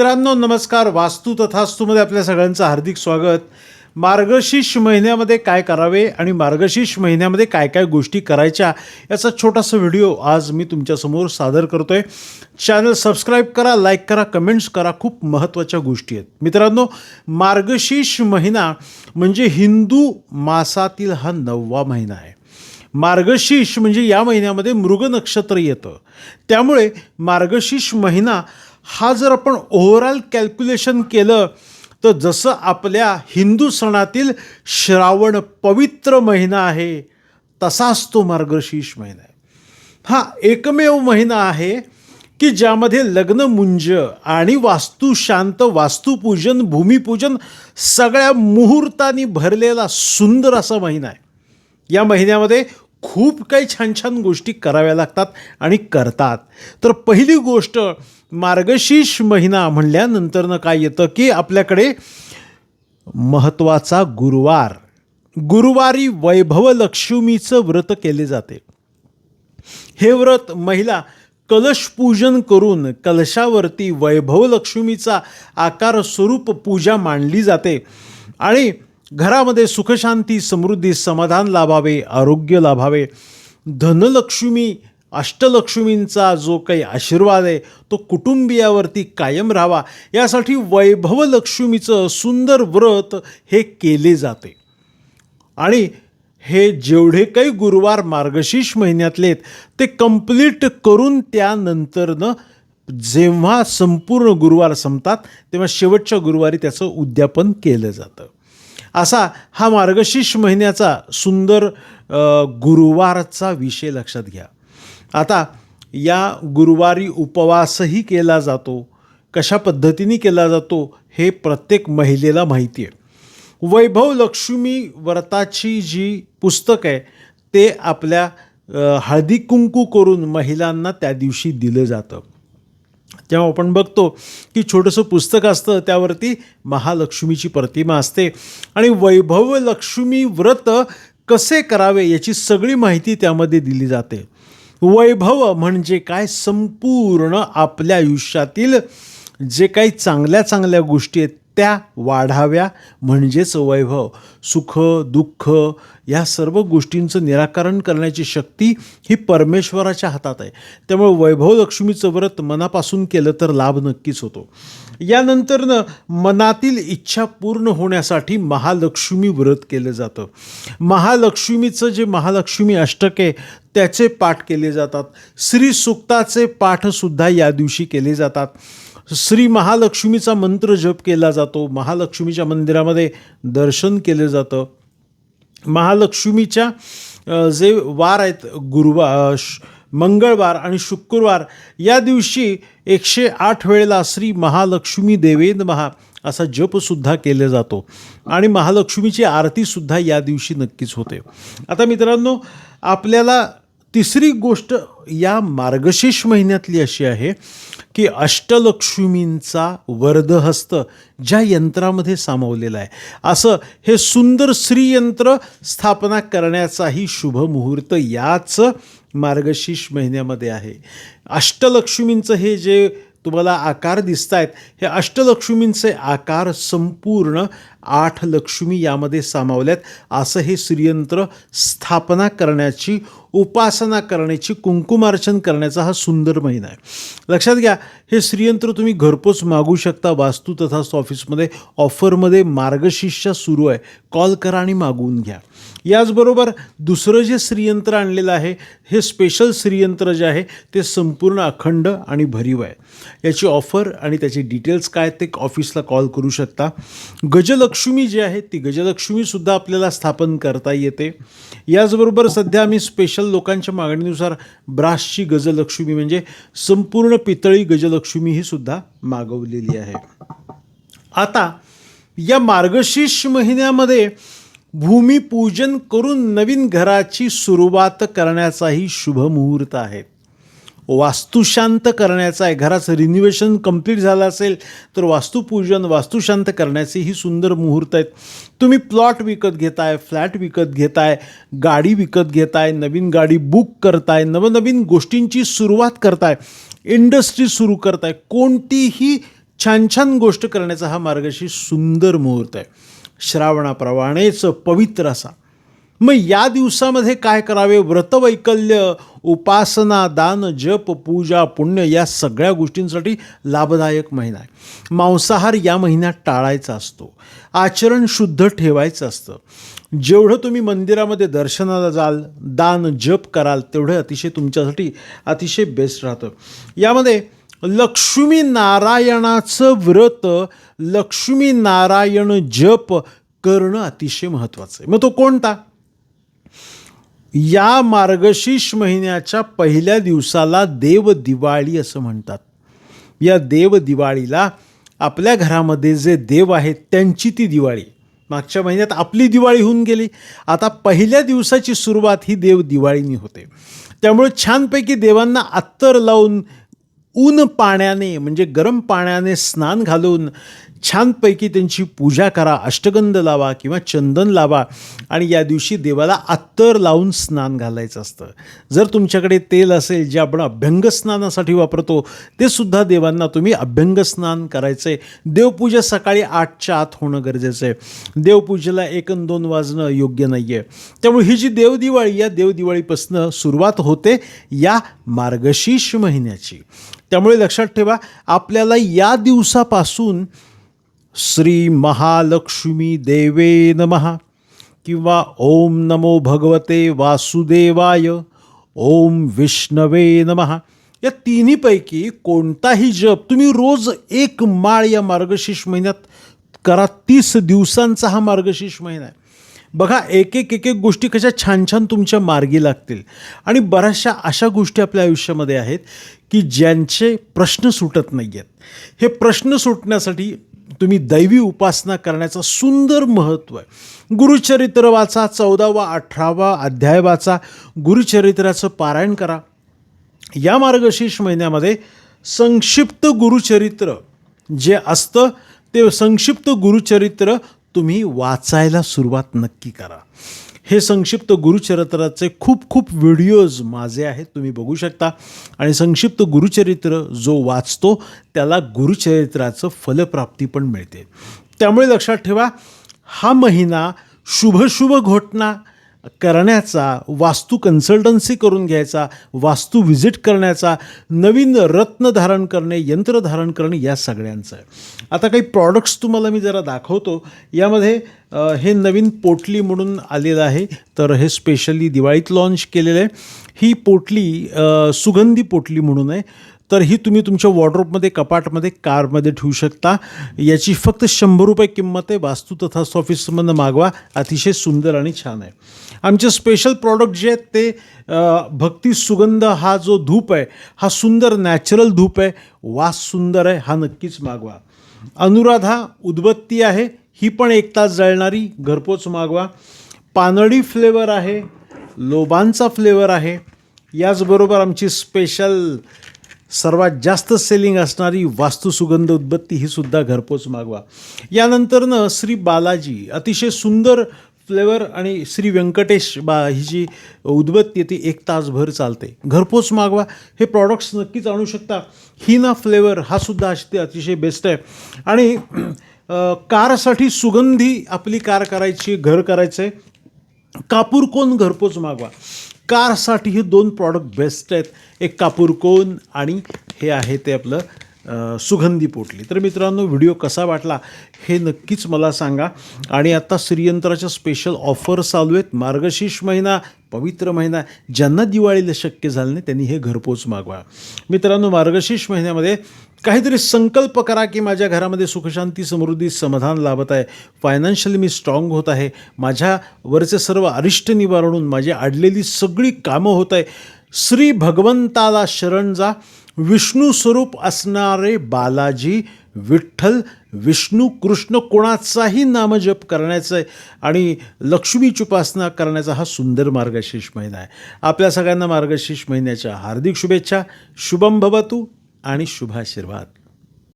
मित्रांनो नमस्कार. वास्तू तथास्तूमध्ये आपल्या सगळ्यांचं हार्दिक स्वागत. मार्गशीर्ष महिन्यामध्ये काय करावे आणि मार्गशीर्ष महिन्यामध्ये काय काय गोष्टी करायच्या याचा छोटासा व्हिडिओ आज मी तुमच्यासमोर सादर करतो आहे चॅनल सबस्क्राईब करा लाईक करा कमेंट्स करा. खूप महत्त्वाच्या गोष्टी आहेत. मित्रांनो मार्गशीर्ष महिना म्हणजे हिंदू मासातील हा नववा महिना आहे. मार्गशीर्ष म्हणजे या महिन्यामध्ये मृग नक्षत्र येतं. त्यामुळे मार्गशीर्ष महिना हा जर आपण ओव्हरऑल कॅल्क्युलेशन केलं तर जसं आपल्या हिंदू सणातील श्रावण पवित्र महिना आहे तसाच तो मार्गशीर्ष महिना आहे. हा एकमेव महिना आहे की ज्यामध्ये लग्नमुंज आणि वास्तुशांत वास्तुपूजन भूमिपूजन सगळ्या मुहूर्तांनी भरलेला सुंदर असा महिना आहे. या महिन्यामध्ये खूप काही छान छान गोष्टी कराव्या लागतात आणि करतात. तर पहिली गोष्ट मार्गशीर्ष महिना म्हणल्यानंतरनं काय येतं की आपल्याकडे महत्त्वाचा गुरुवार गुरुवारी वैभव लक्ष्मीचं व्रत केले जाते. हे व्रत महिला कलश पूजन करून कलशावरती वैभव लक्ष्मीचा आकार स्वरूप पूजा मांडली जाते आणि घरामध्ये सुखशांती समृद्धी समाधान लाभावे आरोग्य लाभावे. धनलक्ष्मी अष्टलक्ष्मींचा जो काही आशीर्वाद आहे तो कुटुंबियावरती कायम राहावा. यासाठी वैभव लक्ष्मीचं सुंदर व्रत हे केले जाते. आणि हे जेवढे काही गुरुवार मार्गशीर्ष महिन्यातले आहेत ते कंप्लीट करून त्यानंतरनं जेव्हा संपूर्ण गुरुवार संपतात तेव्हा शेवटच्या गुरुवारी त्याचं उद्यापन केलं जातं. असा हा मार्गशीर्ष महिन्याचा सुंदर गुरुवारचा विषय लक्षात घ्या. आता या गुरुवारी उपवासही केला जातो. कशा पद्धतीने केला जातो हे प्रत्येक महिलेला माहिती आहे. वैभव लक्ष्मी व्रताची जी पुस्तक आहे ते आपल्या हळदी कुंकू करून महिलांना त्या दिवशी दिलं जातं. तेव्हा आपण बघतो की छोटंसं पुस्तक असतं त्यावरती महालक्ष्मीची प्रतिमा असते. आणि वैभव लक्ष्मी व्रत कसे करावे याची सगळी माहिती त्यामध्ये दिली जाते. वैभव म्हणजे काय? संपूर्ण आपल्या आयुष्यातील जे काही चांगल्या चांगल्या गोष्टी आहेत त्या वाढाव्या म्हणजेच वैभव सुख दुःख या सर्व गोष्टींचं निराकरण करण्याची शक्ती ही परमेश्वराच्या हातात आहे. त्यामुळे वैभव लक्ष्मीचं व्रत मनापासून केलं तर लाभ नक्कीच होतो. यानंतरनं मनातील इच्छा पूर्ण होण्यासाठी महालक्ष्मी व्रत केलं जातं. महालक्ष्मीचं जे महालक्ष्मी अष्टक आहे त्याचे पाठ केले जातात. श्री सुक्ताचे पाठसुद्धा या दिवशी केले जातात. श्री महालक्ष्मीचा मंत्र जप केला जातो. महालक्ष्मीच्या मंदिरामध्ये दर्शन केलं जातं. महालक्ष्मीच्या जे वार आहेत गुरुवार श- मंगळवार आणि शुक्रवार या दिवशी एकशे आठ वेळेला श्री महालक्ष्मी देवेंद महा असा जपसुद्धा केला जातो. आणि महालक्ष्मीची आरतीसुद्धा या दिवशी नक्कीच होते. आता मित्रांनो आपल्याला तिसरी गोष्ट या मार्गशीर्ष महिन्यातली अशी आहे की अष्टलक्ष्मींचा वर्धहस्त ज्या यंत्रामध्ये सामावलेला आहे. असं हे सुंदर श्रीयंत्र स्थापना करण्याचाही शुभ मुहूर्त याच मार्गशीर्ष महिन्यामध्ये आहे. अष्टलक्ष्मींचं हे जे तुम्हाला आकार दिसत आहेत हे अष्टलक्ष्मींचे आकार संपूर्ण आठ लक्ष्मी यामध्ये सामावल्यात. असं हे श्रीयंत्र स्थापना करण्याची उपासना करण्याची कुंकुमार्चन करण्याचा हा सुंदर महिना आहे. लक्षात घ्या हे श्रीयंत्र तुम्ही घरपोच मागू शकता. वास्तू तथा ऑफिसमध्ये ऑफरमध्ये मार्गशीर्षा सुरू आहे. कॉल करा आणि मागवून घ्या. याचबरोबर दुसरं जे श्रीयंत्र आणलेलं आहे हे स्पेशल श्रीयंत्र जे आहे ते संपूर्ण अखंड आणि भरीव आहे. याची ऑफर आणि त्याचे डिटेल्स काय ते ऑफिसला कॉल करू शकता. गजल गजलक्ष्मी जी आहे ती गजलक्ष्मीसुद्धा आपल्याला स्थापन करता येते. याचबरोबर सध्या आम्ही स्पेशल लोकांच्या मागणीनुसार ब्रासची गजलक्ष्मी म्हणजे संपूर्ण पितळी गजलक्ष्मी ही सुद्धा मागवलेली आहे. आता या मार्गशीर्ष महिन्यामध्ये भूमिपूजन करून नवीन घराची सुरुवात करण्याचाही शुभ मुहूर्त आहे. वास्तुशांत करण्याचा आहे. घराचं रिनिव्हेशन कंप्लीट झालं असेल तर वास्तुपूजन वास्तुशांत करण्याचे ही सुंदर मुहूर्त आहेत. तुम्ही प्लॉट विकत घेताय फ्लॅट विकत घेताय गाडी विकत घेताय नवीन गाडी बुक करताय नवनवीन गोष्टींची सुरुवात करताय इंडस्ट्री सुरू करताय. कोणतीही छान छान गोष्ट करण्याचा हा मार्गशी सुंदर मुहूर्त आहे. श्रावणाप्रमाणेच पवित्र असा. मग या दिवसामध्ये काय करावे? व्रतवैकल्य उपासना दान जप पूजा पुण्य या सगळ्या गोष्टींसाठी लाभदायक महिना आहे. मांसाहार या महिन्यात टाळायचा असतो. आचरण शुद्ध ठेवायचं असतं. जेवढं तुम्ही मंदिरामध्ये दर्शनाला जाल दान जप कराल तेवढं अतिशय तुमच्यासाठी अतिशय बेस्ट राहतं. यामध्ये लक्ष्मी नारायणाचं व्रत लक्ष्मी नारायण जप करणं अतिशय महत्त्वाचं आहे. मग तो कोणता? या मार्गशीर्ष महिन्याच्या पहिल्या दिवसाला देव दिवाळी असं म्हणतात. या देव दिवाळीला आपल्या घरामध्ये जे देव आहेत त्यांची ती दिवाळी. मागच्या महिन्यात आपली दिवाळी होऊन गेली. आता पहिल्या दिवसाची सुरुवात ही देव दिवाळीनी होते. त्यामुळे छानपैकी देवांना अत्तर लावून ऊन पाण्याने म्हणजे गरम पाण्याने स्नान घालून छानपैकी त्यांची पूजा करा अष्टगंध लावा किंवा चंदन लावा आणि या दिवशी देवाला अत्तर लावून स्नान घालायचं असतं. जर तुमच्याकडे तेल असेल जे आपण अभ्यंग स्नानासाठी वापरतो ते सुद्धा देवांना तुम्ही अभ्यंग स्नान करायचं आहे देवपूजा सकाळी आठच्या आत होणं गरजेचं आहे. देवपूजेला एक दोन वाजणं योग्य नाही आहे त्यामुळे ही जी देवदिवाळी या देवदिवाळीपासून सुरुवात होते या मार्गशीर्ष महिन्याची. त्यामुळे लक्षात ठेवा आपल्याला या दिवसापासून श्री महालक्ष्मी देवे नमहा किंवा ओम नमो भगवते वासुदेवाय ओम विष्णवे नमहा या तिन्हीपैकी कोणताही जप तुम्ही रोज एक माळ या मार्गशीर्ष महिन्यात करा तीस दिवसांचा हा मार्गशीर्ष महिना आहे. बघा एक एक एक एक गोष्टी कशा छान छान तुमच्या मार्गी लागतील. आणि बऱ्याचशा अशा गोष्टी आपल्या आयुष्यामध्ये आहेत की ज्यांचे प्रश्न सुटत नाही आहेत हे प्रश्न सुटण्यासाठी तुम्ही दैवी उपासना करण्याचं सुंदर महत्त्व आहे. गुरुचरित्र वाचा चौदावा अठरावा अध्याय वाचा गुरुचरित्राचं पारायण करा. या मार्गशीर्ष महिन्यामध्ये संक्षिप्त गुरुचरित्र जे असतं ते संक्षिप्त गुरुचरित्र तुम्ही वाचायला सुरुवात नक्की करा. हे संक्षिप्त गुरुचरित्राचे खूप खूप व्हिडिओज माझे आहेत तुम्ही बघू शकता. आणि संक्षिप्त गुरुचरित्र जो वाचतो त्याला गुरुचरित्राचं फलप्राप्ती पण मिळते. त्यामुळे लक्षात ठेवा हा महिना शुभशुभ घटना करण्याचा वास्तू कन्सल्टन्सी करून घ्यायचा वास्तू व्हिजिट करण्याचा नवीन रत्न धारण करणे यंत्र धारण करणे या सगळ्यांचं आहे. आता काही प्रॉडक्ट्स तुम्हाला मी जरा दाखवतो. यामध्ये हे नवीन पोटली म्हणून आलेलं आहे. तर हे स्पेशली दिवाळीत लॉन्च केलेलं आहे. ही पोटली सुगंधी पोटली म्हणून आहे. तर ही तुम्ही तुमच्या वॉर्ड्रोपमध्ये कपाटमध्ये कारमध्ये ठेवू शकता. याची फक्त शंभर रुपये किंमत आहे. वास्तू तथा ऑफिसमधनं मागवा. अतिशय सुंदर आणि छान आहे. आमचे स्पेशल प्रॉडक्ट जे आहेत ते भक्ती सुगंध हा जो धूप आहे हा सुंदर नॅचरल धूप आहे. वास सुंदर आहे. हा नक्कीच मागवा. अनुराधा उदबत्ती आहे. ही पण एक तास जळणारी घरपोच मागवा. पानळी फ्लेवर आहे. लोबांचा फ्लेवर आहे. याचबरोबर आमची स्पेशल सर्वात जास्त सेलिंग असणारी वास्तुसुगंध उदबत्ती ही सुद्धा घरपोच मागवा. यानंतरनं श्री बालाजी अतिशय सुंदर फ्लेवर आणि श्री व्यंकटेश बा ही जी उदबत्ती आहे ती एक तासभर चालते. घरपोच मागवा. हे प्रॉडक्ट्स नक्कीच आणू शकता. हिना फ्लेवर हा सुद्धा ते अतिशय बेस्ट आहे. आणि कारसाठी सुगंधी आपली कार करायची घर करायचं आहे कापूर कोण घरपोच मागवा. कारसाठी हे दोन प्रॉडक्ट बेस्ट आहेत. एक कापूर कोन आणि हे आहे ते आपलं सुगंधी पोटली. तर मित्रांनो व्हिडिओ कसा वाटला हे नक्कीच मला सांगा. आणि आता श्रीयंत्राच्या स्पेशल ऑफर्स चालू आहेत. मार्गशीर्ष महिना पवित्र महिना ज्यांना दिवाळीला शक्य झालं नाही त्यांनी हे घरपोच मागवा. मित्रांनो मार्गशीर्ष महिन्यामध्ये काहीतरी संकल्प करा की माझ्या घरामध्ये सुखशांती समृद्धी समाधान लाभत आहे. फायनान्शियली मी स्ट्रॉंग होत आहे. माझ्यावरचे सर्व अरिष्ट निवारणून माझी अडलेली सगळी कामं होत आहे. श्री भगवंताला शरण जा. विष्णू स्वरूप असणारे बालाजी विठ्ठल विष्णू कृष्ण कोणाचाही नामजप करण्याचं आहे आणि लक्ष्मीची उपासना करण्याचा हा सुंदर मार्गशीर्ष महिना आहे. आपल्या सगळ्यांना मार्गशीर्ष महिन्याच्या हार्दिक शुभेच्छा. शुभम भवतू. आणि शुभाशीर्वाद.